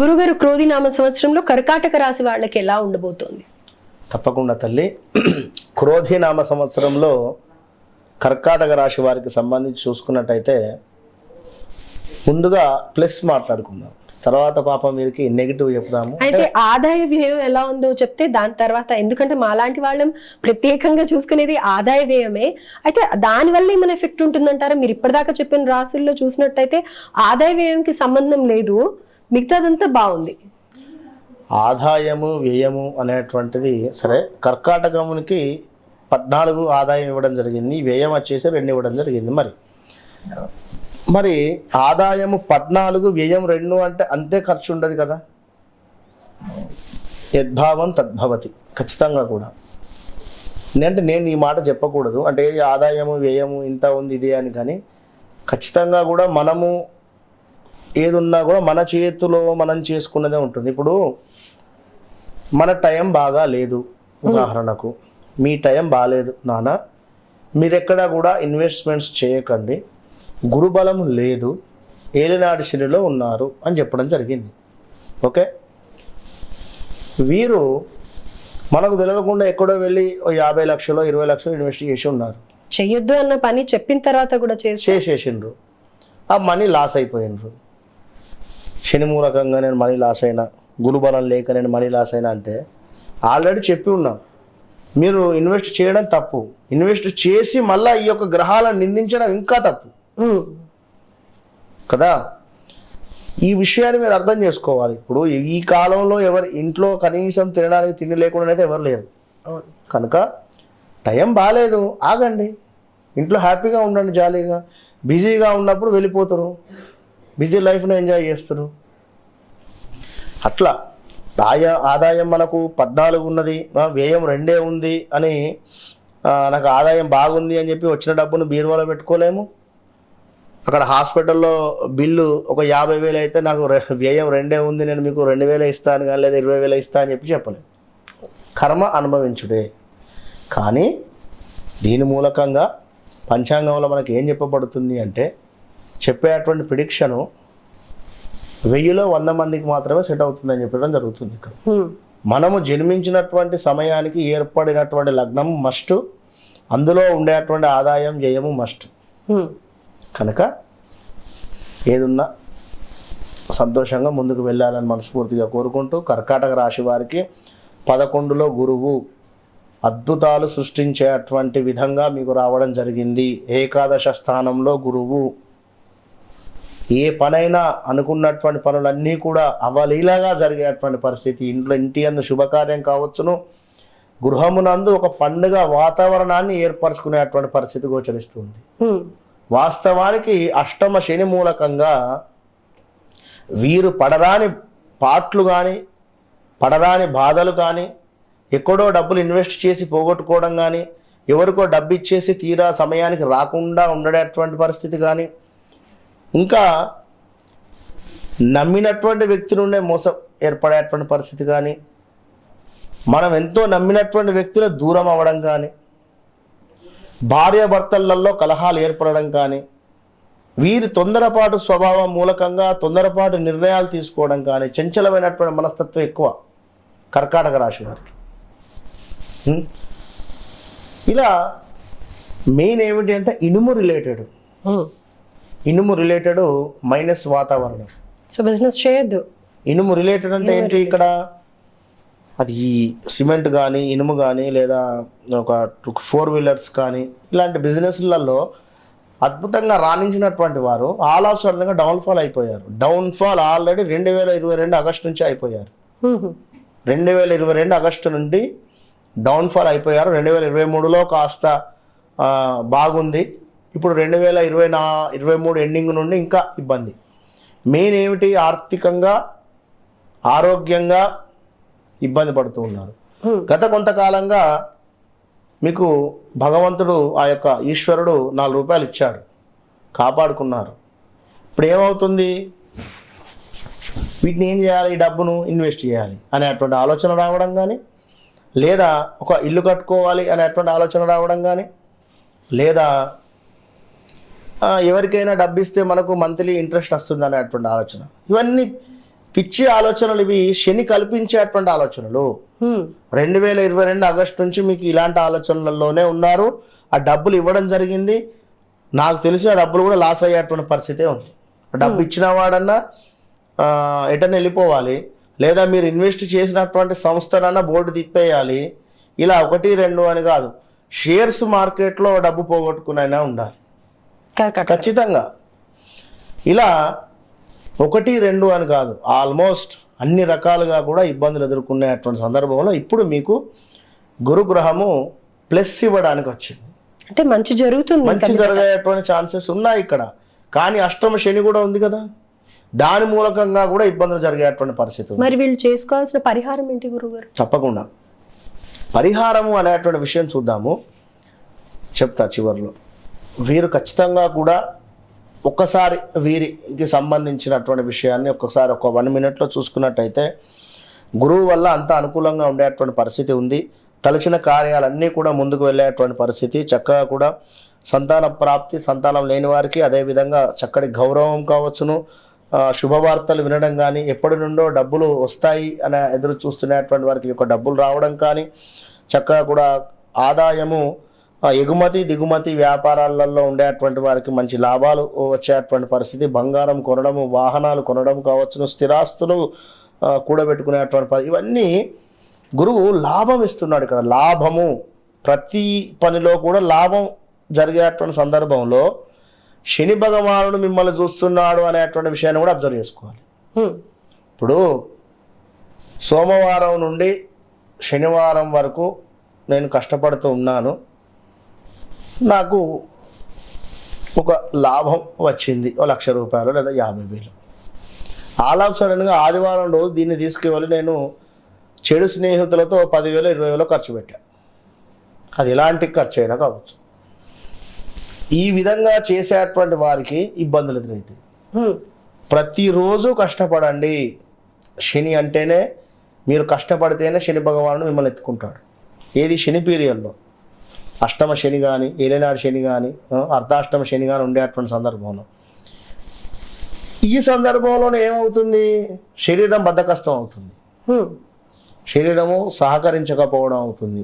గురుగారు క్రోధి నామ సంవత్సరంలో కర్కాటక రాశి వాళ్ళకి ఎలా ఉండబోతోంది? తప్పకుండా తల్లి. క్రోధి నామ సంవత్సరంలో కర్కాటక రాశి వారికి సంబంధించి చూసుకున్నట్టయితే ముందుగా ప్లస్ మాట్లాడుకుందాం. తర్వాత పాపం వీరికి నెగిటివ్ చెప్దాము. అయితే ఆదాయ వ్యయం ఎలా ఉందో చెప్తే దాని తర్వాత ఎందుకంటే మాలాంటి వాళ్ళం ప్రత్యేకంగా చూసుకునేది ఆదాయ వ్యయమే. అయితే దాని వల్ల ఏమైనా ఎఫెక్ట్ ఉంటుందంటారా? మీరు ఇప్పటిదాకా చెప్పిన రాసుల్లో చూసినట్టయితే ఆదాయ వ్యయంకి సంబంధం లేదు. మిగతాదంతా బాగుంది. ఆదాయము వ్యయము అనేటువంటిది సరే కర్కాటకమునికి పద్నాలుగు ఆదాయం ఇవ్వడం జరిగింది వ్యయం వచ్చేసి రెండు ఇవ్వడం జరిగింది మరి. మరి ఆదాయము పద్నాలుగు వ్యయం రెండు అంటే అంతే ఖర్చు ఉండదు కదా? యద్భావం తద్భవతి ఖచ్చితంగా కూడా. అంటే నేను ఈ మాట చెప్పకూడదు అంటే ఏది ఆదాయము వ్యయము ఇంత ఉంది ఇది అని కానీ ఖచ్చితంగా కూడా మనము ఏది ఉన్నా కూడా మన చేతిలో మనం చేసుకున్నదే ఉంటుంది. ఇప్పుడు మన టైం బాగా లేదు ఉదాహరణకు. మీ టైం బాగాలేదు నాన్న. మీరెక్కడా కూడా ఇన్వెస్ట్మెంట్స్ చేయకండి. గురుబలం లేదు. ఏలినాటి శనిలో ఉన్నారు అని చెప్పడం జరిగింది. ఓకే? వీరు మనకు తెలియకుండా ఎక్కడో వెళ్ళి యాభై లక్షలు ఇరవై లక్షలు ఇన్వెస్ట్ చేసి ఉన్నారు. చెయ్యొద్దు అన్న పని చెప్పిన తర్వాత కూడా చేసి చేసేసిండ్రు. ఆ మనీ లాస్ అయిపోయిండ్రు. శని మూలకంగా నేను మనీ లాస్ అయినా గురుబలం లేక నేను మనీ లాస్ అయినా అంటే ఆల్రెడీ చెప్పి ఉన్నాం. మీరు ఇన్వెస్ట్ చేయడం తప్పు. ఇన్వెస్ట్ చేసి మళ్ళీ ఈ యొక్క గ్రహాలను నిందించడం ఇంకా తప్పు. కదా? ఈ విషయాన్ని మీరు అర్థం చేసుకోవాలి. ఇప్పుడు ఈ కాలంలో ఎవరు ఇంట్లో కనీసం తినడానికి తిండి లేకుండా అయితే ఎవరు లేరు. కనుక టైం బాగాలేదు ఆగండి. ఇంట్లో హ్యాపీగా ఉండండి జాలీగా. బిజీగా ఉన్నప్పుడు వెళ్ళిపోతారు. బిజీ లైఫ్ను ఎంజాయ్ చేస్తారు అట్లా ఆయ ఆదాయం మనకు పద్నాలుగు ఉన్నది వ్యయం రెండే ఉంది అని నాకు ఆదాయం బాగుంది అని చెప్పి వచ్చిన డబ్బును బీరువాలో పెట్టుకోలేము. అక్కడ హాస్పిటల్లో బిల్లు ఒక యాభై వేలు అయితే నాకు వ్యయం రెండే ఉంది నేను మీకు రెండు వేలు ఇస్తాను కానీ లేదా ఇరవై వేలు ఇస్తాను అని చెప్పి చెప్పలేము. కర్మ అనుభవించుడే. కానీ దీని మూలకంగా పంచాంగంలో మనకి ఏం చెప్పబడుతుంది అంటే చెప్పేటువంటి ప్రిడిక్షను వెయ్యిలో వంద మందికి మాత్రమే సెట్ అవుతుందని చెప్పడం జరుగుతుంది ఇక్కడ. మనము జన్మించినటువంటి సమయానికి ఏర్పడినటువంటి లగ్నం మస్ట్ అందులో ఉండేటువంటి ఆదాయం వ్యయము మస్ట్. కనుక ఏదున్నా సంతోషంగా ముందుకు వెళ్ళాలని మనస్ఫూర్తిగా కోరుకుంటూ కర్కాటక రాశి వారికి పదకొండులో గురువు అద్భుతాలు సృష్టించేటువంటి విధంగా మీకు రావడం జరిగింది. ఏకాదశ స్థానంలో గురువు ఏ పనైనా అనుకున్నటువంటి పనులన్నీ కూడా అవలీలగా జరిగేటువంటి పరిస్థితి. ఇంట్లో ఇంటి అందు శుభకార్యం కావచ్చును. గృహమునందు ఒక పండుగ వాతావరణాన్ని ఏర్పరచుకునేటువంటి పరిస్థితి గోచరిస్తుంది. వాస్తవానికి అష్టమ శని మూలకంగా వీరు పడరాని పాట్లు కానీ పడరాని బాధలు కానీ ఎక్కడో డబ్బులు ఇన్వెస్ట్ చేసి పోగొట్టుకోవడం కానీ ఎవరికో డబ్బు ఇచ్చేసి తీరా సమయానికి రాకుండా ఉండేటువంటి పరిస్థితి కానీ ఇంకా నమ్మినటువంటి వ్యక్తి నుండే మోసం ఏర్పడేటువంటి పరిస్థితి కానీ మనం ఎంతో నమ్మినటువంటి వ్యక్తుల దూరం అవ్వడం కానీ భార్యాభర్తలలో కలహాలు ఏర్పడడం కానీ వీరి తొందరపాటు స్వభావం మూలకంగా తొందరపాటు నిర్ణయాలు తీసుకోవడం కానీ చంచలమైనటువంటి మనస్తత్వం ఎక్కువ కర్కాటక రాశి వారికి. ఇలా మెయిన్ ఏమిటి అంటే ఇనుము రిలేటెడ్ ఇనుము రిలేటెడ్ మైనస్ వాతావరణం. సో బిజినెస్ చేయొద్దు. ఇనుము రిలేటెడ్ అంటే ఏంటి ఇక్కడ? అది ఈ సిమెంట్ కానీ ఇనుము కానీ లేదా ఒక ఫోర్ వీలర్స్ కానీ ఇలాంటి బిజినెస్లలో అద్భుతంగా రాణించినటువంటి వారు ఆల్ ఆఫ్ సడన్గా డౌన్ఫాల్ అయిపోయారు. డౌన్ఫాల్ ఆల్రెడీ రెండు వేల ఇరవై రెండు ఆగస్టు నుంచి అయిపోయారు. రెండు వేల ఇరవై రెండు ఆగస్టు నుండి డౌన్ఫాల్ అయిపోయారు. రెండు వేల ఇరవై మూడులో కాస్త బాగుంది. ఇప్పుడు రెండు వేల ఇరవై నా ఇరవై మూడు ఎండింగ్ నుండి ఇంకా ఇబ్బంది. మెయిన్ ఏమిటి? ఆర్థికంగా ఆరోగ్యంగా ఇబ్బంది పడుతూ ఉన్నారు. గత కొంతకాలంగా మీకు భగవంతుడు ఆ యొక్క ఈశ్వరుడు నాలుగు రూపాయలు ఇచ్చాడు. కాపాడుకున్నారు. ఇప్పుడు ఏమవుతుంది? వీటిని ఏం చేయాలి? ఈ డబ్బును ఇన్వెస్ట్ చేయాలి అనేటువంటి ఆలోచన రావడం కానీ లేదా ఒక ఇల్లు కట్టుకోవాలి అనేటువంటి ఆలోచన రావడం కానీ లేదా ఎవరికైనా డబ్బు ఇస్తే మనకు మంత్లీ ఇంట్రెస్ట్ వస్తుంది అనేటువంటి ఆలోచన. ఇవన్నీ పిచ్చి ఆలోచనలు ఇవి. శని కల్పించేటువంటి ఆలోచనలు. రెండు వేల ఇరవై రెండు ఆగస్టు నుంచి మీకు ఇలాంటి ఆలోచనలలోనే ఉన్నారు. ఆ డబ్బులు ఇవ్వడం జరిగింది. నాకు తెలిసి ఆ డబ్బులు కూడా లాస్ అయ్యేటువంటి పరిస్థితే ఉంది. డబ్బు ఇచ్చిన వాడన్నా ఎటన్నా వెళ్ళిపోవాలి. లేదా మీరు ఇన్వెస్ట్ చేసినటువంటి సంస్థనన్నా బోర్డు తిప్పేయాలి. ఇలా ఒకటి రెండు అని కాదు. షేర్స్ మార్కెట్లో డబ్బు పోగొట్టుకునైనా ఉండాలి. ఖచ్చితంగా. ఇలా ఒకటి రెండు అని కాదు ఆల్మోస్ట్ అన్ని రకాలుగా కూడా ఇబ్బందులు ఎదుర్కొనేటువంటి సందర్భంలో ఇప్పుడు మీకు గురుగ్రహము ప్లస్ ఇవ్వడానికి వచ్చింది. అంటే మంచి జరుగుతుంది. మంచి జరిగేటువంటి ఛాన్సెస్ ఉన్నాయి ఇక్కడ. కానీ అష్టమ శని కూడా ఉంది కదా. దాని మూలకంగా కూడా ఇబ్బందులు జరిగేటువంటి పరిస్థితి మరి వీళ్ళు చేసుకోవాల్సిన పరిహారం ఏంటి గురుగారు తప్పకుండా. పరిహారము అనేటువంటి విషయం చూద్దాము. చెప్తా చివరిలో. వీరు ఖచ్చితంగా కూడా ఒక్కసారి వీరికి సంబంధించినటువంటి విషయాన్ని ఒక్కసారి ఒక వన్ మినిట్లో చూసుకున్నట్టయితే గురువు వల్ల అంత అనుకూలంగా ఉండేటువంటి పరిస్థితి ఉంది. తలచిన కార్యాలన్నీ కూడా ముందుకు వెళ్ళేటువంటి పరిస్థితి. చక్కగా కూడా సంతాన ప్రాప్తి సంతానం లేని వారికి అదేవిధంగా చక్కటి గౌరవం కావచ్చును. శుభవార్తలు వినడం కానీ ఎప్పటి నుండో డబ్బులు వస్తాయి అనే ఎదురు చూస్తున్నటువంటి వారికి యొక్క డబ్బులు రావడం కానీ చక్కగా కూడా ఆదాయము ఎగుమతి దిగుమతి వ్యాపారాలలో ఉండేటువంటి వారికి మంచి లాభాలు వచ్చేటువంటి పరిస్థితి. బంగారం కొనడము వాహనాలు కొనడం కావచ్చును స్థిరాస్తులు కూడబెట్టుకునేటువంటి పరి ఇవన్నీ గురువు లాభం ఇస్తున్నాడు ఇక్కడ. లాభము ప్రతి పనిలో కూడా లాభం జరిగేటువంటి సందర్భంలో శని భగవానుడు మిమ్మల్ని చూస్తున్నాడు అనేటువంటి విషయాన్ని కూడా అబ్జర్వ్ చేసుకోవాలి. ఇప్పుడు సోమవారం నుండి శనివారం వరకు నేను కష్టపడుతూ ఉన్నాను. నాకు ఒక లాభం వచ్చింది ఓ లక్ష రూపాయలు లేదా యాభై వేలు. ఆల్ ఆఫ్ సడన్గా ఆదివారం రోజు దీన్ని తీసుకువెళ్ళి నేను చెడు స్నేహితులతో పదివేలు ఇరవై వేలు ఖర్చు పెట్టాను అది ఎలాంటి ఖర్చు అయినా కావచ్చు. ఈ విధంగా చేసేటువంటి వారికి ఇబ్బందులు ఎదురవుతాయి హ్మ్. ప్రతిరోజు కష్టపడండి. శని అంటేనే మీరు కష్టపడితేనే శని భగవానుడు మిమ్మల్ని ఎత్తుకుంటాడు. ఏది? శని పీరియడ్లో. అష్టమ శని కానీ ఏలినాడు శని కానీ అర్ధాష్టమ శని కానీ ఉండేటువంటి సందర్భంలో. ఈ సందర్భంలోనే ఏమవుతుంది? శరీరం బద్ధకస్తం అవుతుంది. శరీరము సహకరించకపోవడం అవుతుంది.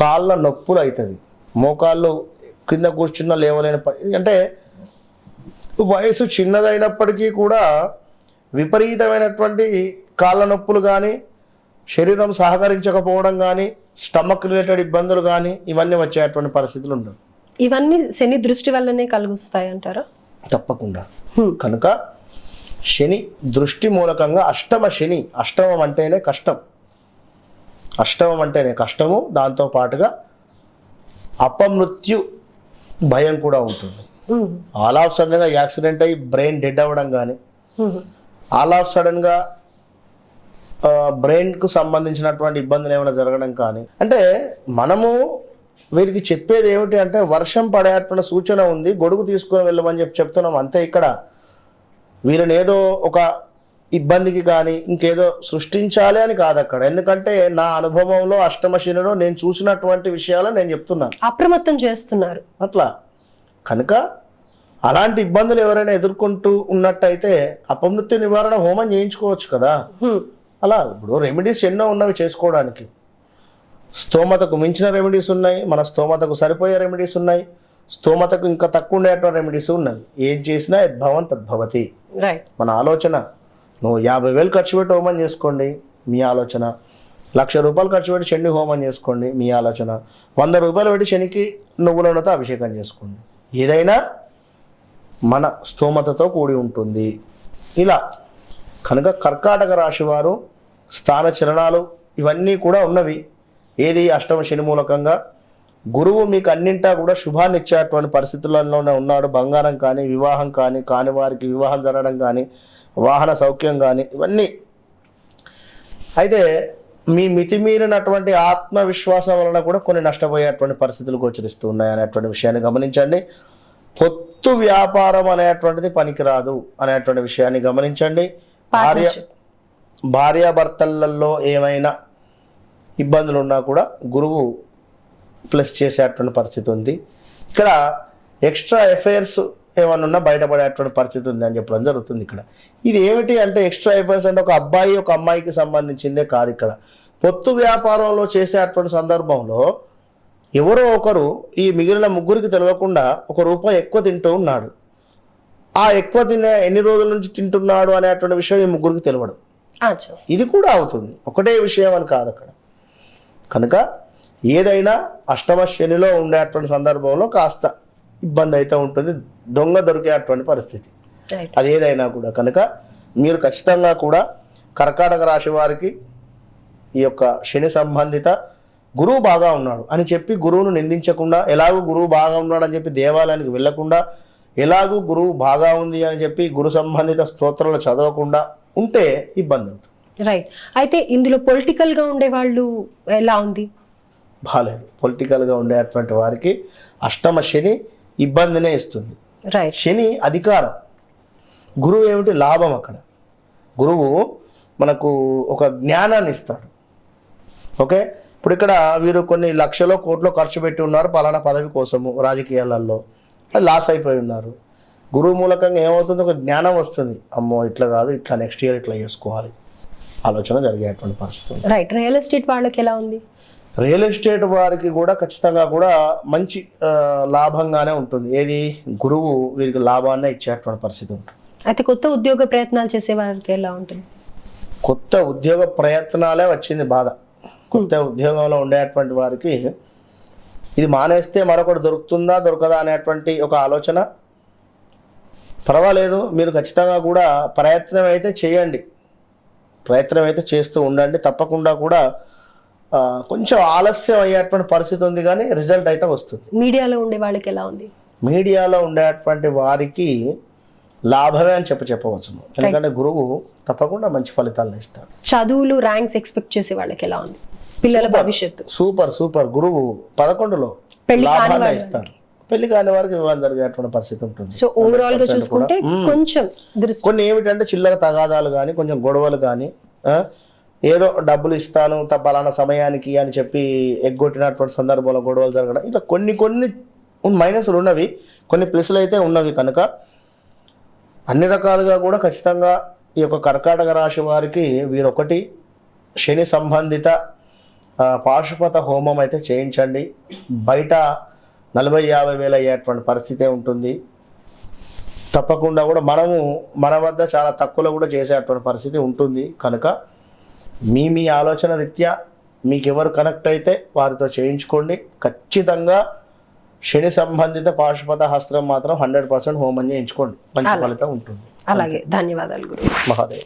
కాళ్ళ నొప్పులు అవుతుంది మోకాళ్ళు కింద కూర్చున్న లేవలేని అంటే వయసు చిన్నదైనప్పటికీ కూడా విపరీతమైనటువంటి కాళ్ళ నొప్పులు కానీ శరీరం సహకరించకపోవడం కానీ స్టమక్ రిలేటెడ్ ఇబ్బందులు కానీ ఇవన్నీ వచ్చేటువంటి పరిస్థితులు ఉండవు ఇవన్నీ శని దృష్టి వల్లనే కలుగుస్తాయి అంటారా తప్పకుండా. కనుక శని దృష్టి మూలకంగా అష్టమ శని అష్టమం అంటేనే కష్టం అష్టమం అంటేనే కష్టము దాంతో పాటుగా అపమృత్యు భయం కూడా ఉంటుంది. ఆల్ ఆఫ్ సడన్గా యాక్సిడెంట్ అయ్యి బ్రెయిన్ డెడ్ అవ్వడం కానీ. ఆల్ ఆఫ్ సడన్గా బ్రెయిన్కు సంబంధించినటువంటి ఇబ్బందులు ఏమైనా జరగడం కానీ అంటే మనము వీరికి చెప్పేది ఏమిటి అంటే వర్షం పడేటువంటి సూచన ఉంది గొడుగు తీసుకొని వెళ్ళమని చెప్పి చెప్తున్నాం. అంతే ఇక్కడ వీరిని ఏదో ఒక ఇబ్బందికి కానీ ఇంకేదో సృష్టించాలి అని కాదు అక్కడ. ఎందుకంటే నా అనుభవంలో అష్టమ శనిలో నేను చూసినటువంటి విషయాలు నేను చెప్తున్నాను. అప్రమత్తం చేస్తున్నారు. అట్లా. కనుక అలాంటి ఇబ్బందులు ఎవరైనా ఎదుర్కొంటూ ఉన్నట్టయితే అపమృత్యు నివారణ హోమం చేయించుకోవచ్చు కదా. అలా ఇప్పుడు రెమెడీస్ ఎన్నో ఉన్నవి చేసుకోవడానికి. స్తోమతకు మించిన రెమెడీస్ ఉన్నాయి మన స్తోమతకు సరిపోయే రెమెడీస్ ఉన్నాయి స్తోమతకు ఇంకా తక్కువ ఉండేటువంటి రెమెడీస్ ఉన్నాయి. ఏం చేసినా యద్భవం తద్భవతి. మన ఆలోచన నువ్వు యాభై వేలు ఖర్చు పెట్టి హోమం చేసుకోండి మీ ఆలోచన. లక్ష రూపాయలు ఖర్చు పెట్టి శని హోమం చేసుకోండి మీ ఆలోచన. వంద రూపాయలు పెట్టి శనికి నువ్వులతో అభిషేకం చేసుకోండి. ఏదైనా మన స్తోమతతో కూడి ఉంటుంది. ఇలా కనుక కర్కాటక రాశి వారు స్థాన చలనాలు ఇవన్నీ కూడా ఉన్నవి. ఏది అష్టమ శని మూలకంగా? గురువు మీకు అన్నింటా కూడా శుభాన్ని ఇచ్చేటువంటి పరిస్థితుల్లోనే ఉన్నాడు. బంగారం కానీ వివాహం కానీ కాని వారికి వివాహం జరగడం కానీ వాహన సౌఖ్యం కానీ ఇవన్నీ. అయితే మీ మితిమీరినటువంటి ఆత్మవిశ్వాసం వలన కూడా కొన్ని నష్టపోయేటువంటి పరిస్థితులు గోచరిస్తూ ఉన్నాయి అనేటువంటి విషయాన్ని గమనించండి. పొత్తు వ్యాపారం అనేటువంటిది పనికిరాదు అనేటువంటి విషయాన్ని గమనించండి. భార్య. భార్యాభర్తలలో ఏమైనా ఇబ్బందులు ఉన్నా కూడా గురువు ప్లస్ చేసేటువంటి పరిస్థితి ఉంది. ఇక్కడ ఎక్స్ట్రా ఎఫైర్స్ ఏమన్నా ఉన్నా బయటపడేటువంటి పరిస్థితి ఉంది అని చెప్పడం జరుగుతుంది ఇక్కడ. ఇది ఏమిటి అంటే ఎక్స్ట్రా ఎఫైర్స్ అంటే ఒక అబ్బాయి ఒక అమ్మాయికి సంబంధించిందే కాదు ఇక్కడ. పొత్తు వ్యాపారంలో చేసేటువంటి సందర్భంలో ఎవరో ఒకరు ఈ మిగిలిన ముగ్గురికి తెలియకుండా ఒక రూపాయి ఎక్కువ తింటూ ఉన్నాడు. ఆ ఎక్కువ తినే ఎన్ని రోజుల నుంచి తింటున్నాడు అనేటువంటి విషయం ఈ ముగ్గురికి తెలియదు ఇది కూడా అవుతుంది. ఒకటే విషయం అని కాదు అక్కడ. కనుక ఏదైనా అష్టమ శనిలో ఉండేటువంటి సందర్భంలో కాస్త ఇబ్బంది అయితే ఉంటుంది. దొంగ దొరికేటువంటి పరిస్థితి. అది ఏదైనా కూడా. కనుక మీరు ఖచ్చితంగా కూడా కర్కాటక రాశి వారికి ఈ యొక్క శని సంబంధిత గురువు బాగా ఉన్నాడు అని చెప్పి గురువును నిందించకుండా ఎలాగూ గురువు బాగా ఉన్నాడు అని చెప్పి దేవాలయానికి వెళ్ళకుండా ఎలాగూ గురువు బాగా ఉంది అని చెప్పి గురు సంబంధిత స్తోత్రాలు చదవకుండా ఉంటే ఇబ్బంది అవుతుంది. రైట్ అయితే ఇందులో పొలిటికల్గా ఉండే వాళ్ళు ఎలా ఉంది? బాగాలేదు పొలిటికల్గా ఉండేటువంటి వారికి అష్టమ శని ఇబ్బందినే ఇస్తుంది. రైట్ శని అధికారం. గురువు ఏమిటి? లాభం అక్కడ. గురువు మనకు ఒక జ్ఞానాన్ని ఇస్తాడు. ఓకే? ఇప్పుడు ఇక్కడ వీరు కొన్ని లక్షలో కోట్లో ఖర్చు పెట్టి ఉన్నారు పలానా పదవి కోసము రాజకీయాలలో. లాస్ అయిపోయి ఉన్నారు. గురువు మూలకంగా ఏమవుతుంది ఒక జ్ఞానం వస్తుంది. అమ్మో ఇట్లా కాదు ఇట్లా నెక్స్ట్ ఇయర్ ఇట్లా చేసుకోవాలి. ఆలోచన జరిగేటువంటి పరిస్థితి. రైట్ రియల్ ఎస్టేట్ వాళ్ళకి ఎలా ఉంది? రియల్ ఎస్టేట్ వారికి కూడా ఖచ్చితంగా కూడా మంచి లాభంగానే ఉంటుంది. ఏది? గురువు వీరికి లాభాన్ని ఇచ్చేటువంటి పరిస్థితి ఉంటుంది. అయితే కొత్త ఉద్యోగ ప్రయత్నాలు చేసే వారికి ఎలా ఉంటుంది? కొత్త ఉద్యోగ ప్రయత్నాలే వచ్చింది బాధ. కొత్త ఉద్యోగంలో ఉండేటువంటి వారికి ఇది మానేస్తే మరొకటి దొరుకుతుందా దొరకదా అనేటువంటి ఒక ఆలోచన పర్వాలేదు మీరు ఖచ్చితంగా కూడా ప్రయత్నం అయితే చేయండి. ప్రయత్నం అయితే చేస్తూ ఉండండి. తప్పకుండా కూడా కొంచెం ఆలస్యం అయ్యేటువంటి పరిస్థితి ఉంది కానీ రిజల్ట్ అయితే వస్తుంది. మీడియాలో ఉండే వాళ్ళకి ఎలా ఉంది? మీడియాలో ఉండేటువంటి వారికి లాభమే అని చెప్పి చెప్పవచ్చు ఎందుకంటే గురువు తప్పకుండా మంచి ఫలితాలను ఇస్తాడు. చదువులు ర్యాంక్స్ ఎక్స్పెక్ట్ చేసే వాళ్ళకి ఎలా ఉంది? పిల్లల భవిష్యత్తు. Super super. గురువు పదకొండులో లాభాన్ని. ఇస్తాడు. పెళ్ళి కాని వారికి వివాహం జరిగేటువంటి పరిస్థితి ఉంటుంది. సో ఓవరాల్గా 100% చూసుకుంటే. కొంచెం కొన్ని ఏమిటంటే చిల్లర తగాదాలు కానీ కొంచెం గొడవలు కానీ ఏదో డబ్బులు ఇస్తాను పలానా సమయానికి అని చెప్పి ఎగ్గొట్టినటువంటి సందర్భంలో గొడవలు జరగడం. ఇట్లా కొన్ని కొన్ని మైనస్లు ఉన్నవి కొన్ని ప్లస్లు అయితే ఉన్నవి కనుక అన్ని రకాలుగా కూడా ఖచ్చితంగా ఈ యొక్క కర్కాటక రాశి వారికి వీరొకటి శని సంబంధిత పాశుపత హోమం అయితే చేయించండి. బయట నలభై యాభై వేలు అయ్యేటువంటి పరిస్థితే ఉంటుంది. తప్పకుండా కూడా మనము మన వద్ద చాలా తక్కువలో కూడా చేసేటువంటి పరిస్థితి ఉంటుంది. కనుక మీ మీ ఆలోచన రీత్యా మీకు ఎవరు కనెక్ట్ అయితే వారితో చేయించుకోండి. ఖచ్చితంగా శని సంబంధిత పాశుపత హస్త్రం మాత్రం హండ్రెడ్ పర్సెంట్ హోమం చేయించుకోండి. మంచి ఫలితం ఉంటుంది. అలాగే. ధన్యవాదాలు గురు మహాదేవ్.